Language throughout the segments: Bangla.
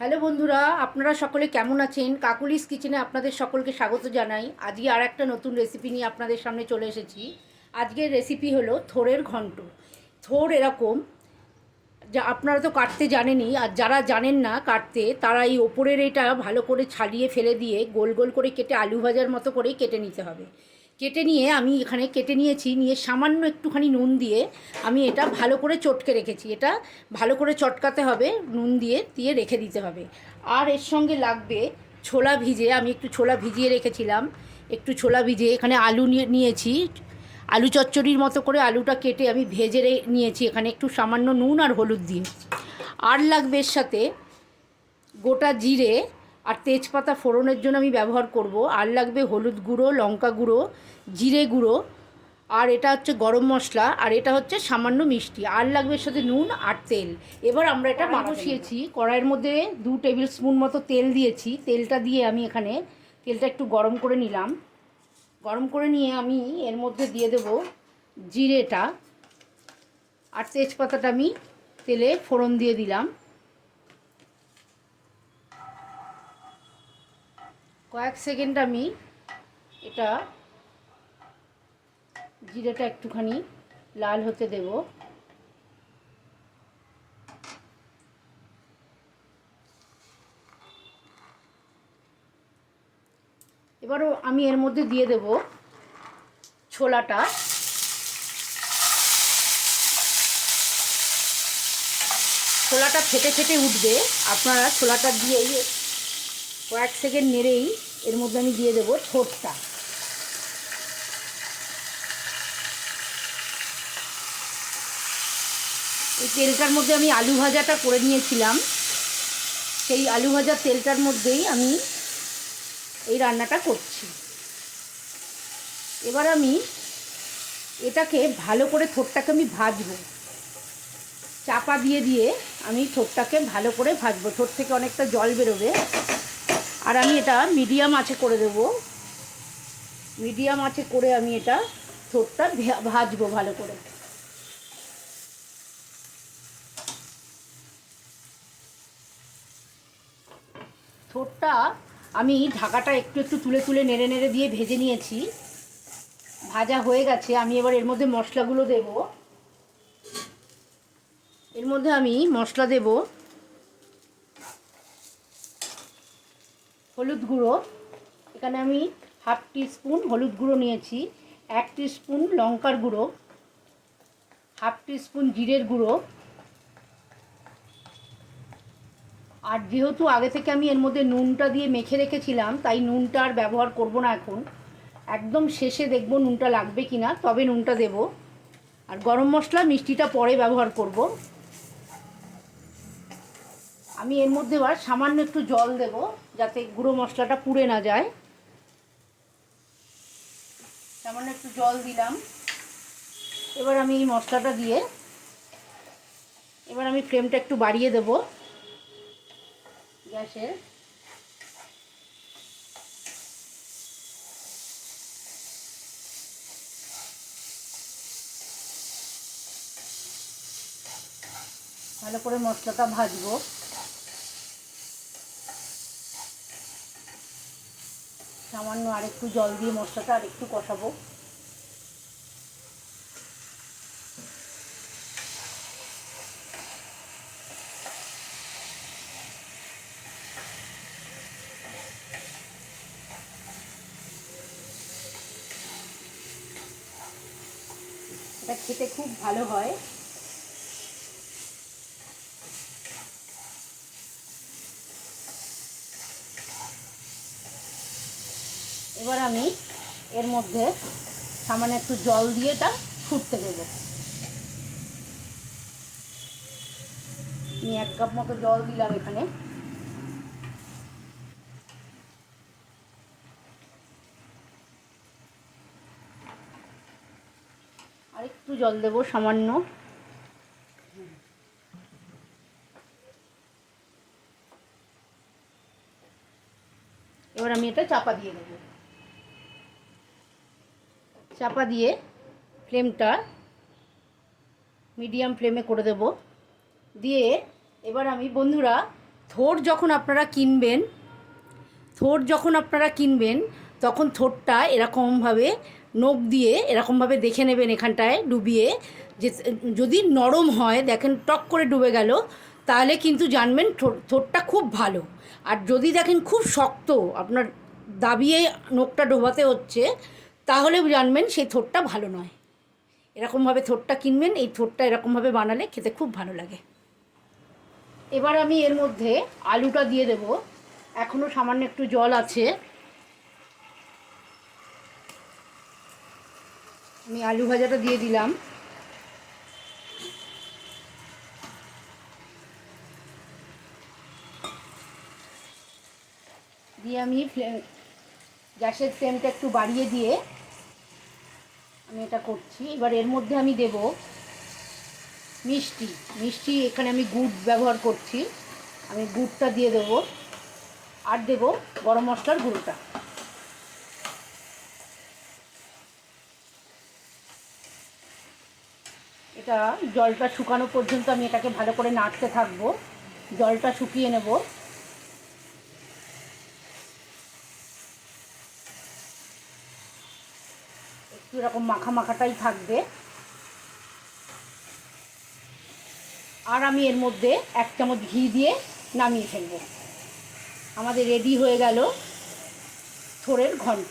হ্যালো বন্ধুরা, আপনারা সকলে কেমন আছেন? কাকুলিস কিচেনে আপনাদের সকলকে স্বাগত জানাই। আজকে আর একটা নতুন রেসিপি নিয়ে আপনাদের সামনে চলে এসেছি। আজকের রেসিপি হলো থোরের ঘন্ট। থোর এরকম, যা আপনারা তো কাটতে জানেনই, আর যারা জানেন না কাটতে, তারা এই ওপরের এটা ভালো করে ছাড়িয়ে ফেলে দিয়ে গোল গোল করে কেটে আলু ভাজার মতো করেই কেটে নিতে হবে। কেটে নিয়ে আমি এখানে কেটে নিয়েছি, নিয়ে সামান্য একটুখানি নুন দিয়ে আমি এটা ভালো করে চটকে রেখেছি। এটা ভালো করে চটকাতে হবে, নুন দিয়ে দিয়ে রেখে দিতে হবে। আর এর সঙ্গে লাগবে ছোলা ভিজে আমি একটু ছোলা ভিজিয়ে রেখেছিলাম, একটু ছোলা ভিজে এখানে আলু নিয়ে, নিয়েছি। আলু চচ্চড়ির মতো করে আলুটা কেটে আমি ভেজে নিয়েছি এখানে একটু সামান্য নুন আর হলুদ দিয়ে। আর লাগবে এর সাথে গোটা জিরে আর তেজপাতা ফোড়নের জন্য আমি ব্যবহার করব। আর লাগবে হলুদ গুঁড়ো লঙ্কা গুঁড়ো জিরে গুঁড়ো। আর এটা হচ্ছে গরম মশলা আর এটা হচ্ছে সামান্য মিষ্টি। আর লাগবে সাথে নুন আর তেল। এবার আমরা এটা বসিয়েছি কড়াইয়ের মধ্যে দু টেবিল স্পুন মতো তেল দিয়েছি। তেলটা দিয়ে আমি এখানে তেলটা একটু গরম করে নিলাম। গরম করে নিয়ে আমি এর মধ্যে দিয়ে দেব জিরেটা। আর তেজপাতাটা আমি তেলে ফোড়ন দিয়ে দিলাম। কয়েক সেকেন্ড আমি এটা জিরেটা একটুখানি লাল হতে দেব। এবারও আমি এর মধ্যে দিয়ে দেব ছোলাটা। ছোলাটা ফেটে ফেটে উঠবে। আপনারা ছোলাটা দিয়েই কয়েক সেকেন্ড নেড়েই এর মধ্যে আমি দিয়ে দেবো ছোটটা এই তেলটার মধ্যে আমি আলু ভাজাটা করে নিয়েছিলাম। সেই আলু ভাজার তেলটার মধ্যেই আমি এই রান্নাটা করছি। এবার আমি এটাকে ভালো করে থোরটাকে আমি ভাজবো। চাপা দিয়ে দিয়ে আমি ঠোঁটটাকে ভালো করে ভাজবো। ঠোঁট থেকে অনেকটা জল বেরোবে। আর আমি এটা মিডিয়াম আঁচে করে দেব। মিডিয়াম আঁচে করে আমি এটা ঠোঁটটা ভাজবো ভালো করে। ঠোঁটটা আমি ঢাকাটা একটু একটু তুলে তুলে নেড়ে নেড়ে দিয়ে ভেজে নিয়েছি। ভাজা হয়ে গেছে, আমি এবার এর মধ্যে মশলাগুলো দেব। এর মধ্যে আমি মশলা দেব হলুদ গুঁড়ো। এখানে আমি হাফ স্পুন হলুদ গুঁড়ো নিয়েছি, এক টি স্পুন লঙ্কার গুঁড়ো, হাফ স্পুন জিরের গুঁড়ো। আর যেহেতু আগে থেকে আমি এর মধ্যে নুনটা দিয়ে মেখে রেখেছিলাম, তাই নুনটা আর ব্যবহার করব না এখন। একদম শেষে দেখব নুনটা লাগবে কি না তবে নুনটা দেব। আর গরম মশলা মিষ্টিটা পরে ব্যবহার করব। আমি এর মধ্যে এবার সামান্য একটু জল দেব, যাতে গুঁড়ো মশলাটা পুড়ে না যায়। সামান্য একটু জল দিলাম। এবার আমি এই মশলাটা দিয়ে এবার আমি ফ্লেমটা একটু বাড়িয়ে দেব গ্যাসের। ভালো করে মশলাটা ভাজবো। সামান্য আরেকটু জল দিয়ে মশলাটা আরেকটু কষাবো। এটা খেতে খুব ভালো হয়। এবার আমি এর মধ্যে সামান্য একটু জল দিয়ে এটা ফুটতে দেব। আমি এক কাপ মতো জল দিলাম এখানে। আর একটু জল দেবো সামান্য। এবার আমি এটা চাপা দিয়ে দেবো। চাপা দিয়ে ফ্লেমটা মিডিয়াম ফ্লেমে করে দেব। দিয়ে এবার আমি বন্ধুরা, থোর যখন আপনারা কিনবেন, থোর যখন আপনারা কিনবেন, তখন থোরটা এরকমভাবে নখ দিয়ে এরকমভাবে দেখে নেবেন এখানটায় ডুবিয়ে। যে যদি নরম হয়, দেখেন টক করে ডুবে গেল, তাহলে কিন্তু জানবেন থোর- থোরটা খুব ভালো। আর যদি দেখেন খুব শক্ত, আপনার দাবিয়ে নখটা ডোবাতে হচ্ছে তাহলে জানবেন সেই থোরটা ভালো নয়। এরকমভাবে থোরটা কিনবেন, এই থোরটা এরকমভাবে বানালে খেতে খুব ভালো লাগে। এবার আমি এর মধ্যে আলুটা দিয়ে দেব। এখনও সামান্য একটু জল আছে। আমি আলু ভাজাটা দিয়ে দিলাম। দিয়ে আমি গ্যাসের ফ্লেমটা একটু বাড়িয়ে দিয়ে আমি এটা করছি। এবার এর মধ্যে আমি দেব মিষ্টি। মিষ্টি এখানে আমি গুড় ব্যবহার করছি। আমি গুড়টা দিয়ে দেব। আর দেব গরম মশলার গুঁড়োটা। এটা জলটা শুকানো পর্যন্ত আমি এটাকে ভালো করে নাড়তে থাকব। জলটা শুকিয়ে নেব একটু এরকম মাখা মাখাটাই থাকবে। আর আমি এর মধ্যে এক চামচ ঘি দিয়ে নামিয়ে ফেলব। আমাদের রেডি হয়ে গেল থোরের ঘন্ট।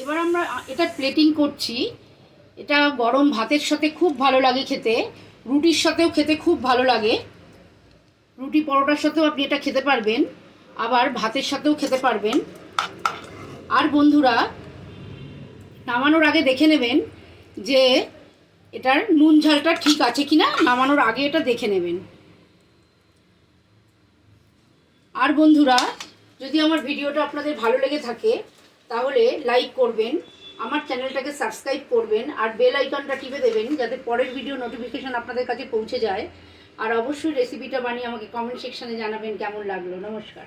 এবার আমরা এটা প্লেটিং করছি। এটা গরম ভাতের সাথে খুব ভালো লাগে খেতে। রুটির সাথেও খেতে খুব ভালো লাগে। রুটি পরোটার সাথেও আপনি এটা খেতে পারবেন। আবার ভাতের সাথেও খেতে পারবেন। আর বন্ধুরা নামানোর আগে দেখে নেবেন যে এটার নুন ঝালটা ঠিক আছে কি না নামানোর আগে এটা দেখে নেবেন। আর বন্ধুরা, যদি আমার ভিডিওটা আপনাদের ভালো লেগে থাকে, তাহলে লাইক করবেন, আমার চ্যানেলটাকে সাবস্ক্রাইব করবেন, আর বেল আইকনটা টিপে দেবেন যাতে পরের ভিডিও নোটিফিকেশান আপনাদের কাছে পৌঁছে যায়। আর অবশ্যই রেসিপিটা বানিয়ে আমাকে কমেন্ট সেকশানে জানাবেন কেমন লাগল। নমস্কার।